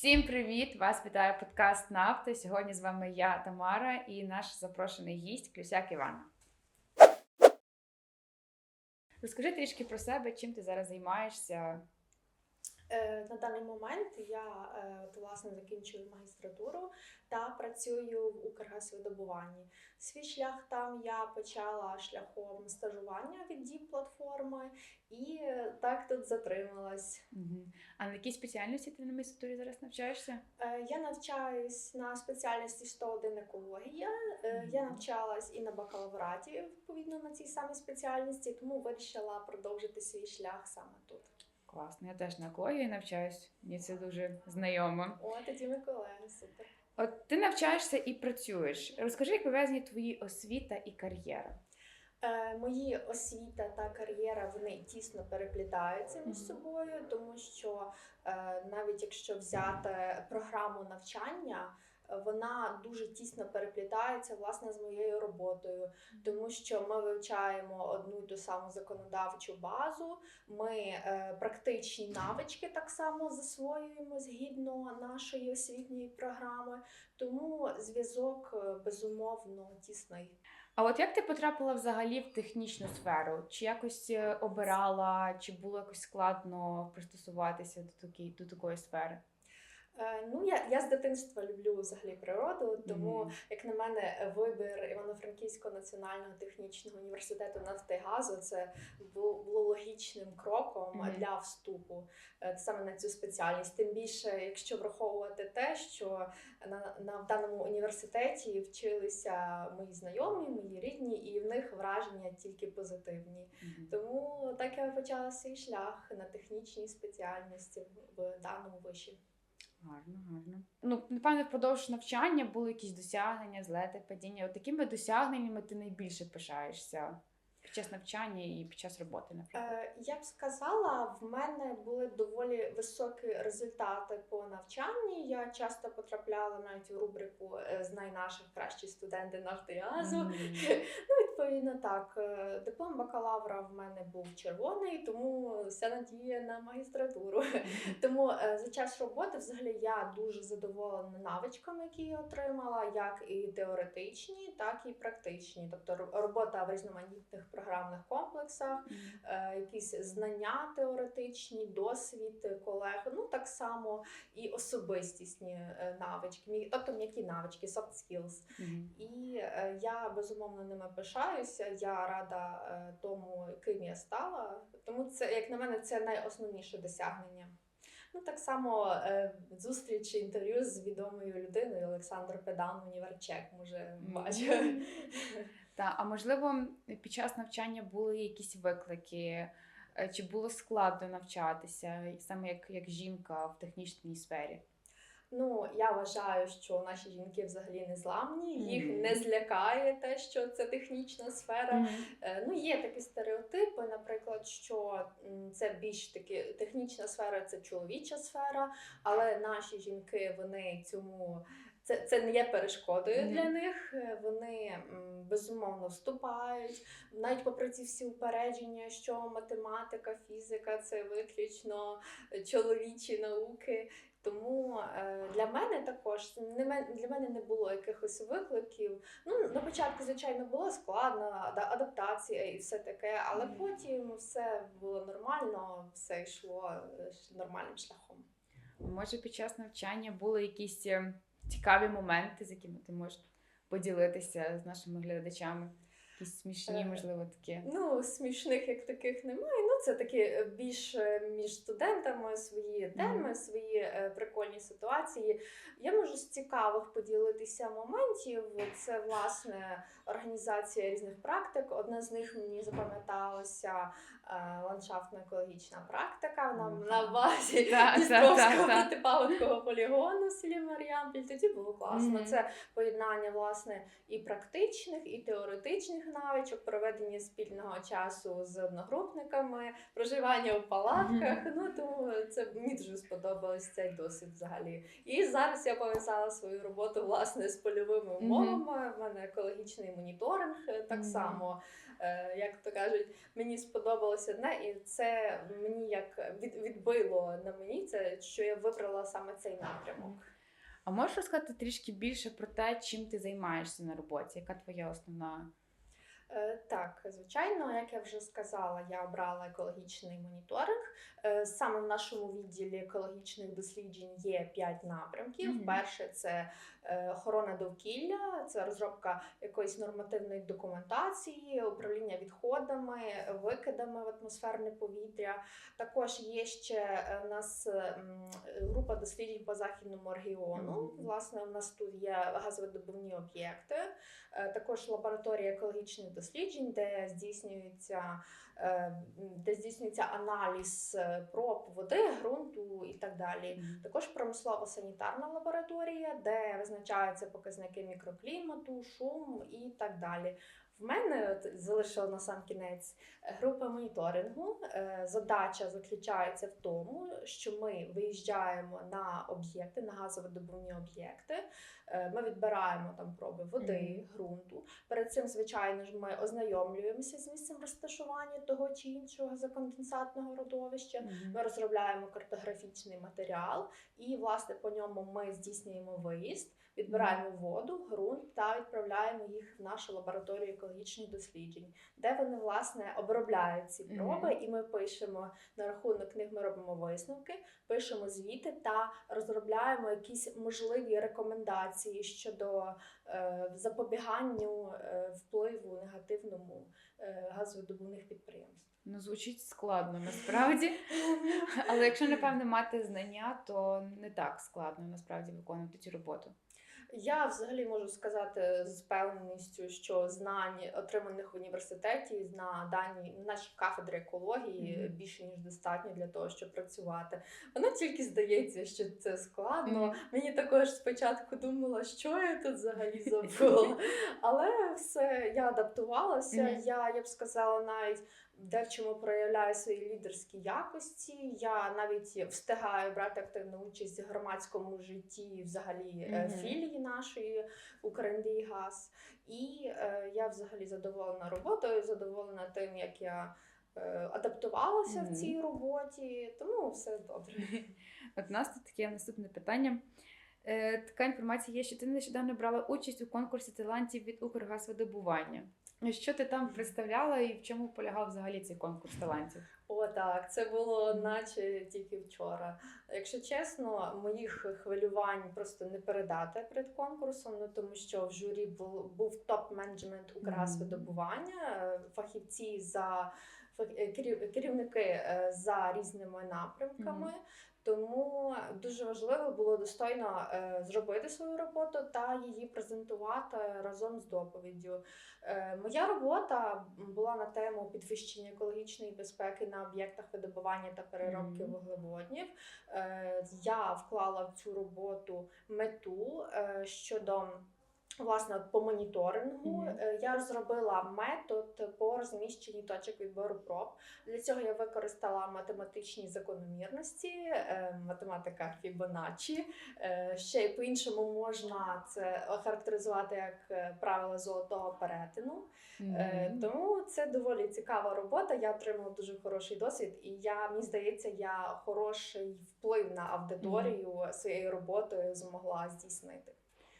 Всім привіт! Вас вітає подкаст Нафта. Сьогодні з вами я, Тамара, і наш запрошений гість Клюсяк Іван. Розкажи трішки про себе, чим ти зараз займаєшся. Е, На даний момент я е, от, власне закінчую магістратуру та працюю в Укргазвидобуванні. Свій шлях там я почала шляхом стажування від діп платформи і е, так тут затрималась. А на якій спеціальності ти на магістратурі зараз навчаєшся? Я навчаюсь на спеціальності 101 екологія. Е, Я навчалась і на бакалавраті відповідно на цій самій спеціальності, тому вирішила продовжити свій шлях саме тут. Класно, я теж на екології навчаюсь. Мені це дуже знайомо. О, тоді ми колеги, супер. От ти навчаєшся і працюєш. Розкажи, як пов'язані твої освіта і кар'єра. Е, Мої освіта та кар'єра вони тісно переплітаються між собою, тому що е, навіть якщо взяти програму навчання, вона дуже тісно переплітається власне з моєю роботою, тому що ми вивчаємо одну й ту саму законодавчу базу, ми е, практичні навички так само засвоюємо згідно нашої освітньої програми, тому зв'язок е, безумовно тісний. А от як ти потрапила взагалі в технічну сферу? Чи якось е, обирала, чи було якось складно пристосуватися до такої, до такої сфери? Е, Ну, я, я з дитинства люблю взагалі природу, тому, Мгм. як на мене, вибір Івано-Франківського національного технічного університету нафти і газу це бу- було логічним кроком Мгм. для вступу е, саме на цю спеціальність. Тим більше, якщо враховувати те, що на, на в даному університеті вчилися мої знайомі, мої рідні, і в них враження тільки позитивні. Мгм. Тому так я почала свій шлях на технічній спеціальності в, в даному виші. Гарно, гарно. Ну, напевно, впродовж навчання були якісь досягнення, злети, падіння. От якими досягненнями ти найбільше пишаєшся під час навчання і під час роботи, наприклад? Е, Я б сказала, в мене були доволі високі результати по навчанні. Я часто потрапляла навіть у рубрику е, Знай наших кращі студенти Нафтогазу. Мгм. Ну, відповідно, так. Е, Диплом бакалавра в мене був червоний, тому вся надія на магістратуру. Тому е, за час роботи, взагалі, я дуже задоволена навичками, які я отримала, як і теоретичні, так і практичні. Тобто робота в різноманітних програмних комплексах, е, якісь знання теоретичні, досвід колег, ну так само і особистісні навички, тобто м'які навички, soft skills. І я безумовно ними пишаюся. Я рада е, тому, яким я стала. Тому це, як на мене, це найосновніше досягнення. Ну, так само е, зустріч інтерв'ю з відомою людиною Олександр Педан, універчек, може, бачив. Та, а можливо, під час навчання були якісь виклики, Е, чи було складно навчатися, саме як, як жінка в технічній сфері? Ну, я вважаю, що наші жінки взагалі не зламні, їх Мгм. не злякає те, що це технічна сфера. Мгм. Е, Ну, є такі стереотипи, наприклад, що це більш таки технічна сфера, це чоловіча сфера, але наші жінки вони цьому. Це, це не є перешкодою Мгм. для них. Е, Вони безумовно вступають, навіть попри ці всі упередження, що математика, фізика це виключно е, чоловічі науки. Тому е, для мене також не для мене не було якихось викликів. Ну, на початку, звичайно, було складно, ада- адаптація і все таке, але потім все було нормально, все йшло е, нормальним шляхом. Може, під час навчання були якісь е, цікаві моменти, з якими ти можеш поділитися з нашими глядачами? Якісь смішні, можливо, такі. Ну, смішних як таких немає. Це такі е, більш е, між студентами свої теми, свої е, прикольні ситуації. Я можу з цікавих поділитися моментів. Це власне організація різних практик. Одна з них мені запам'яталася ландшафтно-екологічна практика. Вона на базі Дністровського протипаводкового полігону в селі Мар'ямпіль. Тоді було класно. Це поєднання власне і практичних, і теоретичних навичок, проведення спільного часу з одногрупниками, проживання у палатках. Ну тому це мені дуже сподобалось цей досвід взагалі. І зараз я пов'язала свою роботу власне з польовими умовами. В мене екологічний моніторинг е, так само. Е, Як то кажуть, мені сподобалося одне, і це мені як від, відбило на мені це, що я вибрала саме цей напрямок. А можеш розказати трішки більше про те, чим ти займаєшся на роботі? Яка твоя основна? Е, Так, звичайно, як я вже сказала, я обрала екологічний моніторинг. Е, Саме в нашому відділі екологічних досліджень є п'ять напрямків. Мгм. Перше це е, охорона довкілля, це розробка якоїсь нормативної документації, управління відходами, викидами в атмосферне повітря. Також є ще в нас група досліджень по західному регіону. Мгм. Власне, у нас тут є газовидобувні об'єкти. Також лабораторія екологічних досліджень, де здійснюється, е, де здійснюється аналіз е, проб води, ґрунту і так далі. Також промислово-санітарна лабораторія, де визначаються показники мікроклімату, шум і так далі. В мене от залишила на сам кінець е, група моніторингу. Задача заключається в тому, що ми виїжджаємо на об'єкти, на газовидобувні об'єкти. Е, Ми відбираємо там проби води, ґрунту. Перед цим, звичайно ж, ми ознайомлюємося з місцем розташування того чи іншого газоконденсатного родовища. Ми розробляємо картографічний матеріал, і власне по ньому ми здійснюємо виїзд, відбираємо воду, ґрунт та відправляємо їх в нашу лабораторію екологічних досліджень, де вони власне обробляють ці проби, і ми пишемо на рахунок них. Ми робимо висновки, пишемо звіти та розробляємо якісь можливі рекомендації щодо е, запобіганню е, впливу негативному е, газовидобувних підприємств. Ну, звучить складно насправді. Але якщо, напевно, мати знання, то не так складно насправді виконувати цю роботу. Я взагалі можу сказати з певністю, що знань, отриманих в університеті на даній на нашій кафедрі екології, Мгм. більше ніж достатньо для того, щоб працювати. Воно тільки здається, що це складно. Мгм. Мені також спочатку думала, що я тут взагалі забула. Але все я адаптувалася. Мгм. Я, я б сказала, навіть де в чому проявляю свої лідерські якості. Я навіть встигаю брати активну участь в громадському житті, взагалі е, Мгм. філії нашої Укрендігаз. І е, я взагалі задоволена роботою, задоволена тим, як я. е, Адаптувалася Мгм. в цій роботі, тому все добре. От у нас тут таке наступне питання. Е, така інформація є, що ти нещодавно брала участь у конкурсі талантів від Укргазвидобування. Що ти там представляла і в чому полягав взагалі цей конкурс талантів? О, так, це було наче тільки вчора. Якщо чесно, моїх хвилювань просто не передати перед конкурсом, ну тому що в журі був, був топ-менеджмент Укргазвидобування, видобування. фахівці за керівники е, за різними напрямками. Тому дуже важливо було достойно е, зробити свою роботу та її презентувати разом з доповіддю. Е, Моя робота була на тему підвищення екологічної безпеки на об'єктах видобування та переробки вуглеводнів. Е, Я вклала в цю роботу мету е, щодо. Власне, по моніторингу Мгм. Е, я розробила метод по розміщенні точок відбору проб. Для цього я використала математичні закономірності, е, математика Фібоначчі. Е, Ще й по-іншому можна це охарактеризувати як правило золотого перетину. Е, Мгм. Тому це доволі цікава робота. Я отримала дуже хороший досвід, і я мені здається, я хороший вплив на аудиторію своєю роботою змогла здійснити.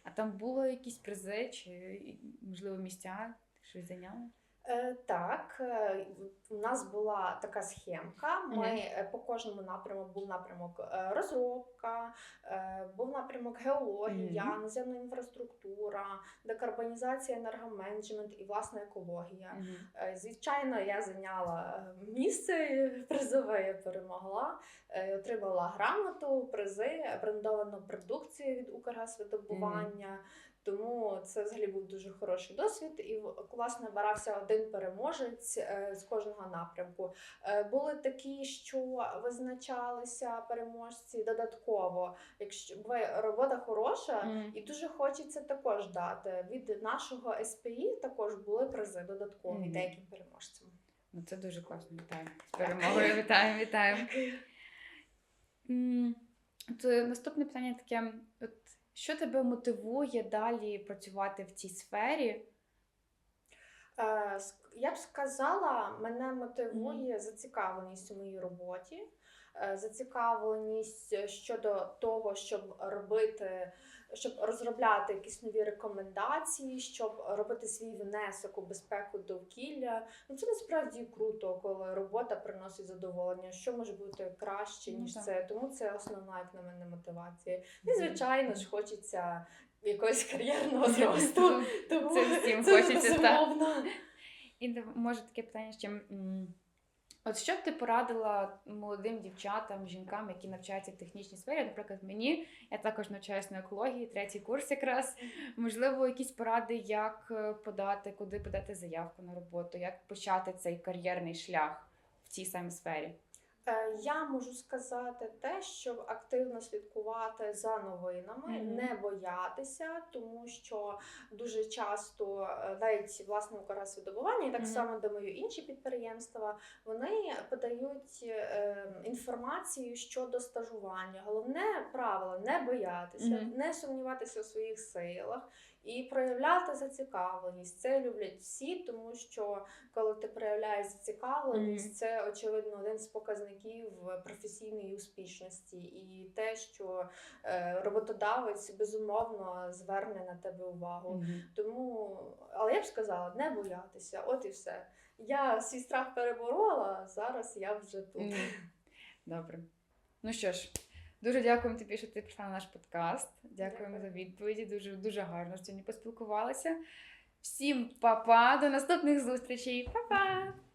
А там були якісь призи чи можливо місця? Щось зайняла? Е, Так, е, у нас була така схемка. Ми е, по кожному напрямку був напрямок е, розробка, е, був напрямок геологія, Мгм. наземна інфраструктура, декарбонізація, енергоменеджмент і власне екологія. Е, Звичайно, я зайняла е, місце е, призове, я перемогла, е, отримала грамоту, призи, брендовану продукцію від Укргазвидобування. Тому це взагалі був дуже хороший досвід. І в- власне обирався один переможець е, з кожного напрямку. Е, Були такі, що визначалися переможці додатково. Якщо ви робота хороша, Мгм. і дуже хочеться також дати. Від нашого СПІ також були призи додаткові Мгм. деяким переможцям. Ну, це дуже класно. Вітаємо. З перемогою вітаємо, вітаємо. Наступне питання таке: от, що тебе мотивує далі працювати в цій сфері? Е, Я б сказала, мене мотивує зацікавленість у моїй роботі, е, зацікавленість щодо того, щоб робити, щоб розробляти якісь нові рекомендації, щоб робити свій внесок у безпеку довкілля. Ну це насправді круто, коли робота приносить задоволення. Що може бути краще Ну, ніж так. це? Тому це основна, як на мене, мотивація. І звичайно ж хочеться якогось кар'єрного зросту. Тому Це всім це хочеться, так. І може таке питання ще. От що б ти порадила молодим дівчатам, жінкам, які навчаються в технічній сфері? Наприклад, мені я також навчаюся на екології, третій курс якраз. Можливо, якісь поради, як е, подати, куди подати заявку на роботу, як почати цей кар'єрний шлях в цій самій сфері. Е, Я можу сказати те, щоб активно слідкувати за новинами, Мгм. не боятися, тому що дуже часто е, навіть власне Укргазвидобування, і так Мгм. само думаю, інші підприємства, вони подають е, інформацію щодо стажування. Головне правило не боятися, Мгм. не сумніватися у своїх силах і проявляти зацікавленість. Це люблять всі, тому що коли ти проявляєш зацікавленість, Мгм. це очевидно один з показників професійної успішності, і те, що е, роботодавець безумовно зверне на тебе увагу. Тому, але я б сказала, не боятися, от і все. Я свій страх переборола, зараз я вже тут. Мгм. Добре. Ну що ж, дуже дякуємо тобі, що ти прийшла на наш подкаст. Дякуємо Дякую. за відповіді. Дуже дуже гарно сьогодні поспілкувалися. Всім па-па, до наступних зустрічей. Па-па!